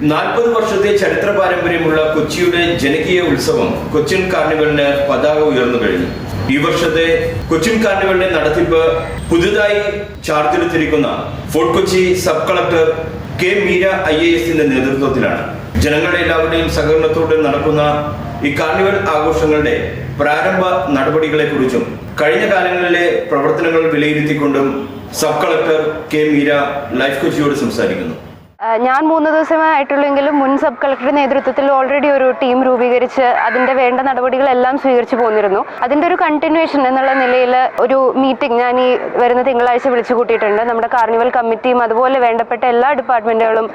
നാൽപ്പത് വർഷത്തെ ചരിത്ര പാരമ്പര്യമുള്ള കൊച്ചിയുടെ ജനകീയ ഉത്സവം കൊച്ചിൻ കാർണിവലിന് പതാക ഉയർന്നു കഴിഞ്ഞു. ഈ വർഷത്തെ കൊച്ചിൻ കാർണിവലിന്റെ നടത്തിപ്പ് പുതുതായി ചാർജെടുത്തിരിക്കുന്ന Fort Kochi sub collector K Meera I A എസിന്റെ നേതൃത്വത്തിലാണ്. ജനങ്ങളുടെ എല്ലാവരുടെയും സഹകരണത്തോടെ നടക്കുന്ന ഈ കാർണിവൽ ആഘോഷങ്ങളുടെ പ്രാരംഭ നടപടികളെക്കുറിച്ചും കഴിഞ്ഞ കാലങ്ങളിലെ പ്രവർത്തനങ്ങൾ വിലയിരുത്തിക്കൊണ്ടും sub collector K Meera life കൊച്ചിയോട് സംസാരിക്കുന്നു. ഞാൻ മൂന്ന് ദിവസമായിട്ടുള്ളെങ്കിലും മുൻ സബ് കളക്ടറുടെ നേതൃത്വത്തിൽ ഓൾറെഡി ഒരു ടീം രൂപീകരിച്ച് അതിന്റെ വേണ്ട നടപടികളെല്ലാം സ്വീകരിച്ചു പോന്നിരുന്നു. അതിന്റെ ഒരു കണ്ടിന്യൂഷൻ എന്നുള്ള നിലയിൽ ഒരു മീറ്റിംഗ് ഞാൻ ഈ വരുന്ന തിങ്കളാഴ്ച വിളിച്ചു കൂട്ടിയിട്ടുണ്ട്. നമ്മുടെ കാർണിവൽ കമ്മിറ്റിയും അതുപോലെ വേണ്ടപ്പെട്ട എല്ലാ ഡിപ്പാർട്ട്മെന്റുകളും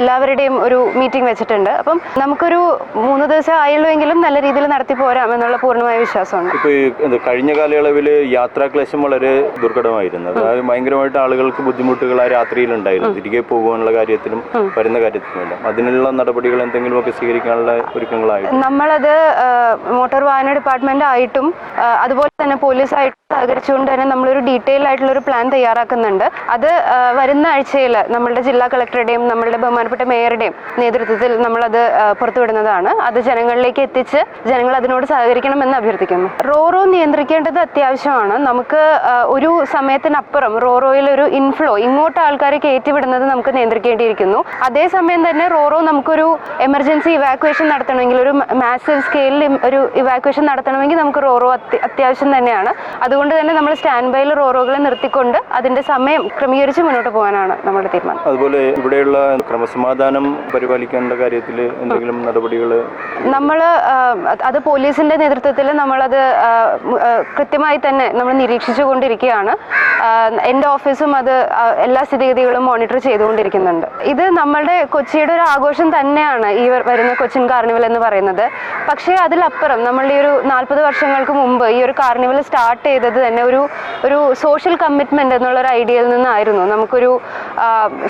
എല്ലാവരുടെയും ഒരു മീറ്റിംഗ് വെച്ചിട്ടുണ്ട്. അപ്പം നമുക്കൊരു മൂന്ന് ദിവസം ആയുള്ളൂവെങ്കിലും നല്ല രീതിയിൽ നടത്തി പോരാം എന്നുള്ള പൂർണമായ വിശ്വാസമുണ്ട്. കഴിഞ്ഞ കാലയളവിൽ യാത്രാക്ലേശം വളരെ ദുർഘടമായിരുന്നു. അതായത് ഭയങ്കരമായിട്ട് ആളുകൾക്ക് ബുദ്ധിമുട്ടുകൾ ആ രാത്രിയിൽ ഉണ്ടായിരുന്നു. തിരികെ പോകുവാനുള്ള കാര്യത്തിലും വരുന്ന കാര്യത്തിലും അതിനുള്ള നടപടികൾ എന്തെങ്കിലുമൊക്കെ സ്വീകരിക്കാനുള്ള ഒരുക്കങ്ങളായി നമ്മളത് മോട്ടോർ വാഹന ഡിപ്പാർട്ട്മെന്റ് ആയിട്ടും അതുപോലെ തന്നെ പോലീസായിട്ടും സഹകരിച്ചുകൊണ്ട് തന്നെ നമ്മളൊരു ഡീറ്റെയിൽ ആയിട്ടുള്ള ഒരു പ്ലാൻ തയ്യാറാക്കുന്നുണ്ട്. അത് വരുന്ന ആഴ്ചയിൽ നമ്മളുടെ ജില്ലാ കളക്ടറുടെയും നമ്മളുടെ ബഹുമാനപ്പെട്ട മേയറുടെയും നേതൃത്വത്തിൽ നമ്മളത് പുറത്തുവിടുന്നതാണ്. അത് ജനങ്ങളിലേക്ക് എത്തിച്ച് ജനങ്ങൾ അതിനോട് സഹകരിക്കണമെന്ന് അഭ്യർത്ഥിക്കുന്നു. റോറോ നിയന്ത്രിക്കേണ്ടത് അത്യാവശ്യമാണ്. നമുക്ക് ഒരു സമയത്തിനപ്പുറം റോറോയിൽ ഒരു ഇൻഫ്ലോ ഇങ്ങോട്ട് ആൾക്കാരെ കയറ്റിവിടുന്നത് നമുക്ക് നിയന്ത്രിക്കേണ്ടിയിരിക്കുന്നു അതേസമയം തന്നെ റോറോ നമുക്കൊരു എമർജൻസി ഇവാക്വേഷൻ നടത്തണമെങ്കിൽ ഒരു മാസീവ് സ്കെയിലിൽ ഒരു ഇവാക്വേഷൻ നടത്തണമെങ്കിൽ നമുക്ക് റോറോ അത്യാവശ്യം തന്നെയാണ്. അതുകൊണ്ട് തന്നെ നമ്മൾ സ്റ്റാൻഡ് ബൈയിൽ റോറോകളെ നിർത്തിക്കൊണ്ട് അതിന്റെ സമയം ക്രമീകരിച്ച് മുന്നോട്ട് പോകാനാണ് നമ്മുടെ തീരുമാനം. അതുപോലെ ഇവിടെയുള്ള ക്രമസമാധാനം പരിപാലിക്കേണ്ട കാര്യത്തിൽ എന്തെങ്കിലും നടപടികൾ നമ്മൾ അത് പോലീസിന്റെ നേതൃത്വത്തിൽ നമ്മളത് കൃത്യമായി തന്നെ നമ്മൾ നിരീക്ഷിച്ചു കൊണ്ടിരിക്കുകയാണ് എന്റെ ഓഫീസും അത് എല്ലാ സ്ഥിതിഗതികളും മോണിറ്റർ ചെയ്തുകൊണ്ടിരിക്കുന്നുണ്ട്. ഇത് നമ്മളുടെ കൊച്ചിയുടെ ഒരു ആഘോഷം തന്നെയാണ് ഈ വരുന്ന കൊച്ചിൻ കാർണിവൽ എന്ന് പറയുന്നത്. പക്ഷേ അതിലപ്പുറം നമ്മളുടെ ഈ ഒരു നാൽപ്പത് വർഷങ്ങൾക്ക് മുമ്പ് ഈ ഒരു കാർണിവൽ സ്റ്റാർട്ട് ചെയ്തത് തന്നെ ഒരു ഒരു സോഷ്യൽ കമ്മിറ്റ്മെന്റ് എന്നുള്ള ഒരു ഐഡിയയിൽ നിന്നായിരുന്നു. നമുക്കൊരു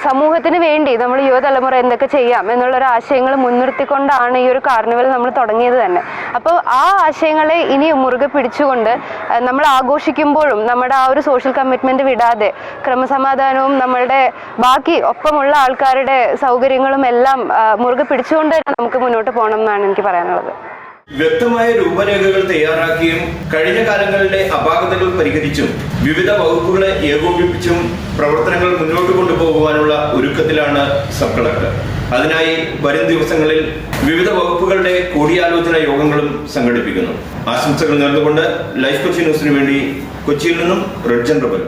സമൂഹത്തിന് വേണ്ടി നമ്മൾ യുവതലമുറ എന്തൊക്കെ ചെയ്യാം എന്നുള്ള ഒരു ആശയങ്ങൾ മുൻനിർത്തിക്കൊണ്ടാണ് ഈ ഒരു കാർണിവൽ നമ്മൾ തുടങ്ങിയത് തന്നെ. അപ്പോൾ ആ ആശയങ്ങളെ ഇനി മുറുകെ പിടിച്ചുകൊണ്ട് നമ്മൾ ആഘോഷിക്കുമ്പോഴും നമ്മുടെ ആ ഒരു സോഷ്യൽ കമ്മിറ്റ്മെന്റ് വിടാതെ ക്രമസമാധാനവും നമ്മളുടെ ബാക്കി ഒപ്പമുള്ള ആൾക്കാരുടെ സൗകര്യങ്ങളും എല്ലാം മുറുകെ പിടിച്ചുകൊണ്ട് തന്നെ നമുക്ക് മുന്നോട്ട് പോകണം എന്നാണ് എനിക്ക് പറയാനുള്ളത്. വ്യക്തമായ രൂപരേഖകൾ തയ്യാറാക്കിയും കഴിഞ്ഞ കാലങ്ങളിലെ അപാകതകൾ പരിഹരിച്ചും വിവിധ വകുപ്പുകളെ ഏകോപിപ്പിച്ചും പ്രവർത്തനങ്ങൾ മുന്നോട്ട് കൊണ്ടുപോകുവാനുള്ള ഒരുക്കത്തിലാണ് സബ് കളക്ടർ അതിനായി വരും ദിവസങ്ങളിൽ വിവിധ വകുപ്പുകളുടെ കൂടിയാലോചന യോഗങ്ങളും സംഘടിപ്പിക്കുന്നു. ആശംസകൾ നേർന്നുകൊണ്ട് ലൈഫ് കൊച്ചി ന്യൂസിനു വേണ്ടി കൊച്ചിയിൽ നിന്നും റെഡ്ജൻ റബൽ